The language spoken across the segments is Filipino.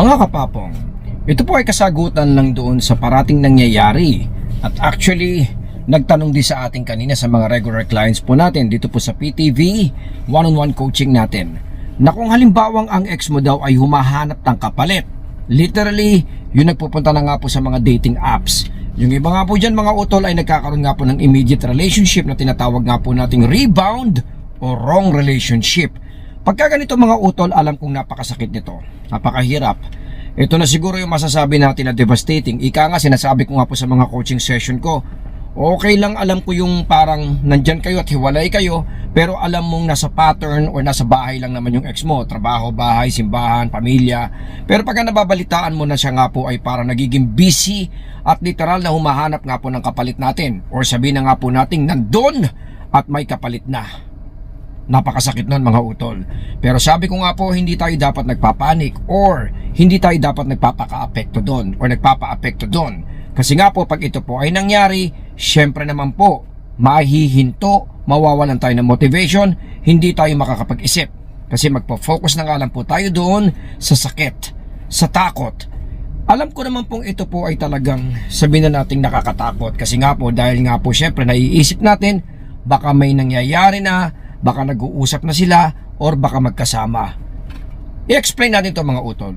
Mga kapapong, ito po ay kasagutan lang doon sa parating nangyayari. At actually, nagtanong din sa ating kanina sa mga regular clients po natin dito po sa PTV, one-on-one coaching natin, na kung halimbawang ang ex mo daw ay humahanap ng kapalit. Literally, yun nagpupunta na nga po sa mga dating apps. Yung iba nga po dyan mga utol ay nagkakaroon nga po ng immediate relationship na tinatawag nga po nating rebound o wrong relationship. Pagka ganito mga utol, alam kong napakasakit nito. Napakahirap. Ito na siguro yung masasabi natin na devastating. Ika nga, sinasabi ko nga po sa mga coaching session ko, okay lang alam ko yung parang nandyan kayo at hiwalay kayo, pero alam mong nasa pattern or nasa bahay lang naman yung ex mo. Trabaho, bahay, simbahan, pamilya. Pero pagka nababalitaan mo na siya nga po ay parang nagiging busy at literal na humahanap nga po ng kapalit natin. Or sabihin na nga po natin, nandun at may kapalit na. Napakasakit nun mga utol. Pero sabi ko nga po, hindi tayo dapat nagpapanik or hindi tayo dapat nagpapaka-apekto doon or nagpapa-apekto doon. Kasi nga po, pag ito po ay nangyari, syempre naman po, mahihinto, mawawalan tayo ng motivation, hindi tayo makakapag-isip. Kasi magpo-focus na nga lang po tayo doon sa sakit, sa takot. Alam ko naman pong ito po ay talagang sabihin na nating nakakatakot kasi nga po dahil nga po syempre naiisip natin baka may nangyayari na baka nag-uusap na sila or baka magkasama. I-explain natin to mga utol.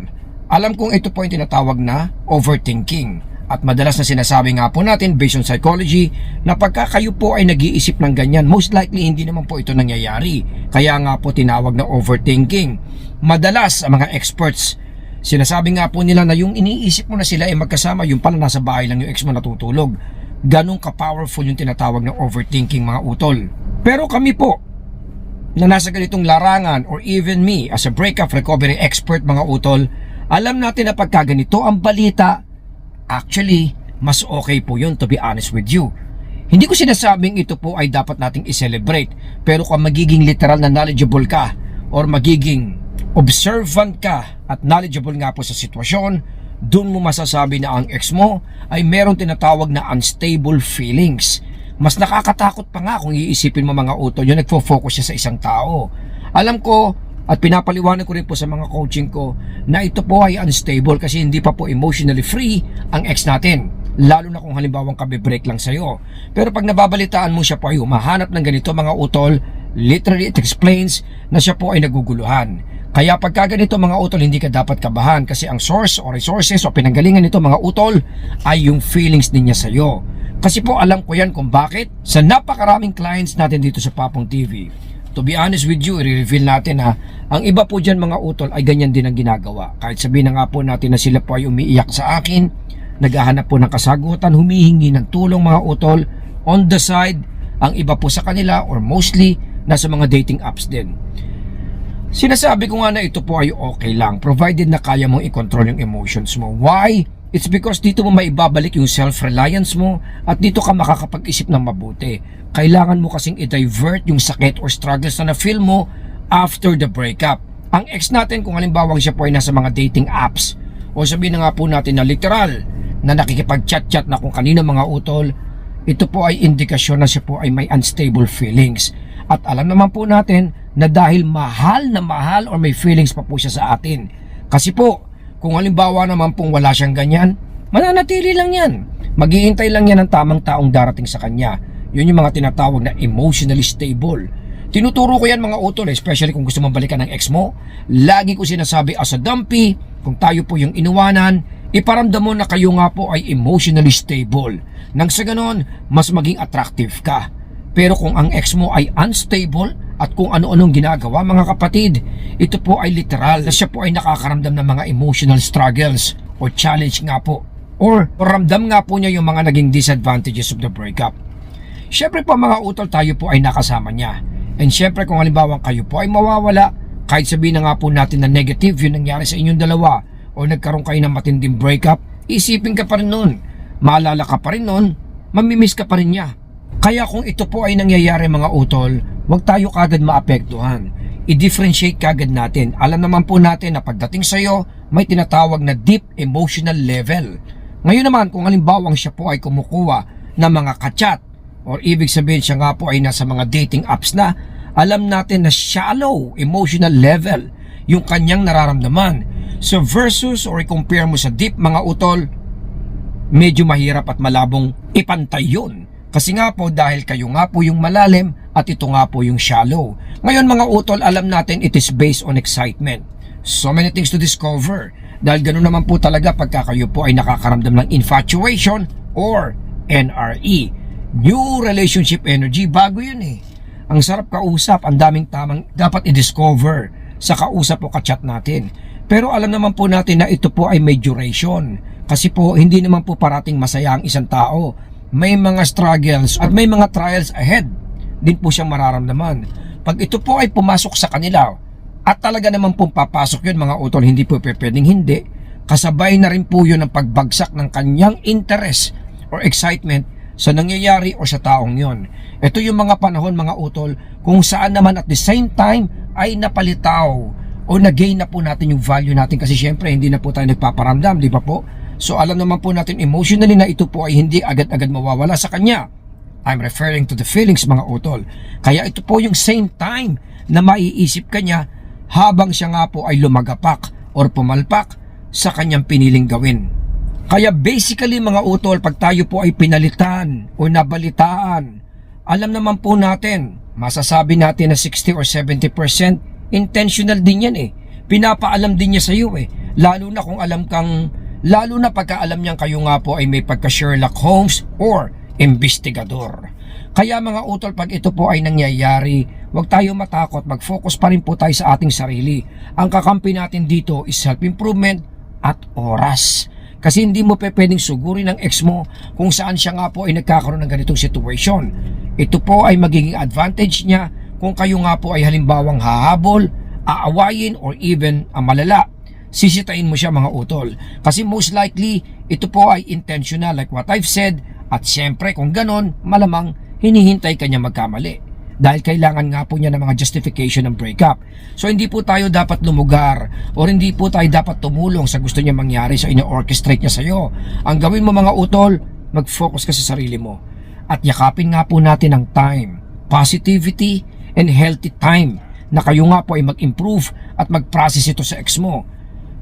Alam kong ito po yung tinatawag na overthinking. At madalas na sinasabi nga po natin based on psychology na pagka kayo po ay nag-iisip ng ganyan, most likely hindi naman po ito nangyayari. Kaya nga po tinawag na overthinking. Madalas ang mga experts Sinasabi nga po nila na yung iniisip mo na sila ay magkasama, yung pala nasa bahay lang yung ex mo natutulog. Ganong ka-powerful yung tinatawag na overthinking mga utol. Pero kami po, na nasa ganitong larangan or even me as a breakup recovery expert mga utol, alam natin na pagka ganito ang balita, actually, mas okay po yun to be honest with you. Hindi ko sinasabing ito po ay dapat nating i-celebrate, pero kung magiging literal na knowledgeable ka or magiging observant ka at knowledgeable nga po sa sitwasyon, doon mo masasabi na ang ex mo ay meron tinatawag na unstable feelings. Mas nakakatakot pa nga kung iisipin mo mga utol yung nagfo-focus siya sa isang tao. Alam ko at pinapaliwanag ko rin po sa mga coaching ko na ito po ay unstable kasi hindi pa po emotionally free ang ex natin. Lalo na kung halimbawang kabe-break lang sa'yo. Pero pag nababalitaan mo siya po ay humahanap ng ganito mga utol, literally it explains na siya po ay naguguluhan. Kaya pagka ganito mga utol, hindi ka dapat kabahan kasi ang source o resources o pinanggalingan nito mga utol ay yung feelings niya sa iyo. Kasi po alam ko yan kung bakit sa napakaraming clients natin dito sa Papong TV. To be honest with you, i-reveal natin ha, ang iba po dyan mga utol ay ganyan din ang ginagawa. Kahit sabihin na nga po natin na sila po ay umiiyak sa akin, naghahanap po ng kasagutan, humihingi ng tulong mga utol, on the side, ang iba po sa kanila or mostly nasa mga dating apps din. Sinasabi ko nga na ito po ay okay lang provided na kaya mong i-control yung emotions mo. Why? It's because dito mo maibabalik yung self-reliance mo at dito ka makakapag-isip ng mabuti. Kailangan mo kasing i-divert yung sakit or struggles na na-feel mo after the breakup. Ang ex natin kung halimbawa siya po ay nasa mga dating apps o sabihin na nga po natin na literal na nakikipag-chat-chat na kung kanino mga utol, ito po ay indikasyon na siya po ay may unstable feelings. At alam naman po natin na dahil mahal na mahal or may feelings pa po siya sa atin. Kasi po, kung halimbawa naman pong wala siyang ganyan, mananatili lang yan. Maghihintay lang yan ng tamang taong darating sa kanya. Yun yung mga tinatawag na emotionally stable. Tinuturo ko yan mga utol, especially kung gusto mong balikan ng ex mo. Lagi ko sinasabi as a dumpy, kung tayo po yung inuwanan, iparamdam mo na kayo nga po ay emotionally stable. Nang sa ganon, mas maging attractive ka. Pero kung ang ex mo ay unstable at kung ano-anong ginagawa mga kapatid, ito po ay literal na siya po ay nakakaramdam ng mga emotional struggles o challenge nga po. Or ramdam nga po niya yung mga naging disadvantages of the breakup. Siyempre po mga utol tayo po ay nakasama niya. And siyempre kung halimbawa kayo po ay mawawala, kahit sabihin na nga po natin na negative yung nangyari sa inyong dalawa o nagkaroon kayo ng matinding breakup, isipin ka pa rin nun. Maalala ka pa rin nun, mamimiss ka pa rin niya. Kaya kung ito po ay nangyayari mga utol, huwag tayo kagad maapektuhan. I-differentiate kagad natin. Alam naman po natin na pagdating sa iyo, may tinatawag na deep emotional level. Ngayon naman, kung halimbawang siya po ay kumukuha ng mga kachat, or ibig sabihin siya nga po ay nasa mga dating apps na, alam natin na shallow emotional level yung kanyang nararamdaman. So versus or i-compare mo sa deep mga utol, medyo mahirap at malabong ipantay yun. Kasi nga po dahil kayo nga po yung malalim at ito nga po yung shallow. Ngayon mga utol, alam natin it is based on excitement. So many things to discover. Dahil ganoon naman po talaga pagka kayo po ay nakakaramdam ng infatuation or NRE. New relationship energy, bago yun eh. Ang sarap kausap, ang daming tamang dapat i-discover sa kausap o kachat natin. Pero alam naman po natin na ito po ay may duration. Kasi po hindi naman po parating masaya ang isang tao. May mga struggles at may mga trials ahead din po siyang mararamdaman. Pag ito po ay pumasok sa kanila at talaga naman pong papasok yun mga utol, hindi po pwedeng hindi. Kasabay na rin po yun ang pagbagsak ng kanyang interest or excitement sa nangyayari o sa taong yon. Ito yung mga panahon mga utol kung saan naman at the same time ay napalitaw o nag-gain na po natin yung value natin kasi syempre hindi na po tayo nagpaparamdam, di ba po? So alam naman po natin emotionally na ito po ay hindi agad-agad mawawala sa kanya. I'm referring to the feelings mga utol. Kaya ito po yung same time na maiisip kanya habang siya nga po ay lumagapak or pumalpak sa kanyang piniling gawin. Kaya basically mga utol, pag tayo po ay pinalitan o nabalitaan, alam naman po natin, masasabi natin na 60 or 70% intentional din yan eh. Pinapaalam din niya sa iyo eh. Lalo na kung alam kang, lalo na pagka alam niyang kayo nga po ay may pagka Sherlock Holmes or investigador. Kaya mga utol, pag ito po ay nangyayari, huwag tayo matakot, mag-focus pa rin po tayo sa ating sarili. Ang kakampi natin dito is self-improvement at oras. Kasi hindi mo pe pwedeng sugurin ng ex mo kung saan siya nga po ay nagkakaroon ng ganitong situation. Ito po ay magiging advantage niya kung kayo nga po ay halimbawang hahabol, aawayin, or even ang malala. Sisitain mo siya mga utol. Kasi most likely, ito po ay intentional like what I've said at siyempre kung ganon, malamang hinihintay kanya magkamali dahil kailangan nga po niya ng mga justification ng breakup. So hindi po tayo dapat lumugar or hindi po tayo dapat tumulong sa gusto niya mangyari sa ino-orchestrate niya sa iyo. Ang gawin mo mga utol, mag-focus ka sa sarili mo. At yakapin nga po natin ang time, positivity, and healthy time na kayo nga po ay mag-improve at mag-process ito sa ex mo.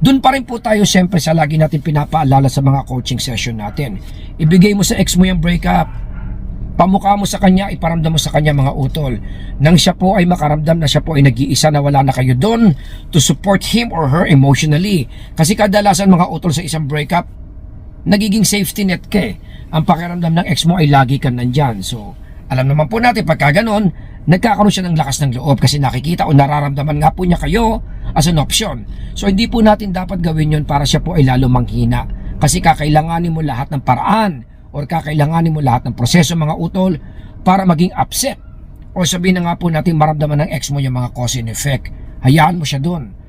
Doon pa rin po tayo siyempre sa lagi natin pinapaalala sa mga coaching session natin. Ibigay mo sa ex mo yung breakup pamukha mo sa kanya, iparamdam mo sa kanya mga utol. Nang siya po ay makaramdam na siya po ay nag-iisa na wala na kayo doon to support him or her emotionally. Kasi kadalasan mga utol sa isang breakup, nagiging safety net ka eh. Ang pakiramdam ng ex mo ay lagi kang nandyan. So, alam naman po natin pagka ganon, nagkakaroon siya ng lakas ng loob kasi nakikita o nararamdaman nga po niya kayo as an option. So, hindi po natin dapat gawin yon para siya po ay lalo manghina. Kasi kakailanganin mo lahat ng paraan or kakailanganin mo lahat ng proseso mga utol para maging upset. O sabihin na nga po natin maramdaman ng ex mo yung mga cause and effect. Hayaan mo siya doon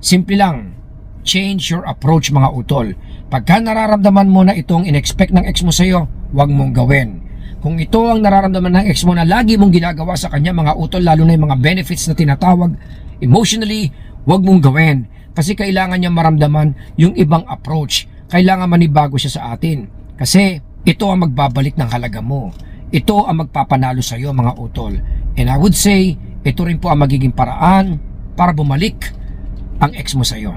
simple lang. Change your approach mga utol. Pagka nararamdaman mo na itong inexpect ng ex mo sa'yo huwag mong gawin kung ito ang nararamdaman ng ex mo na lagi mong ginagawa sa kanya mga utol lalo na yung mga benefits na tinatawag emotionally huwag mong gawin kasi kailangan niya maramdaman yung ibang approach kailangan manibago siya sa atin kasi ito ang magbabalik ng halaga mo. Ito ang magpapanalo sa iyo mga utol. And I would say, ito rin po ang magiging paraan para bumalik ang ex mo sa iyo.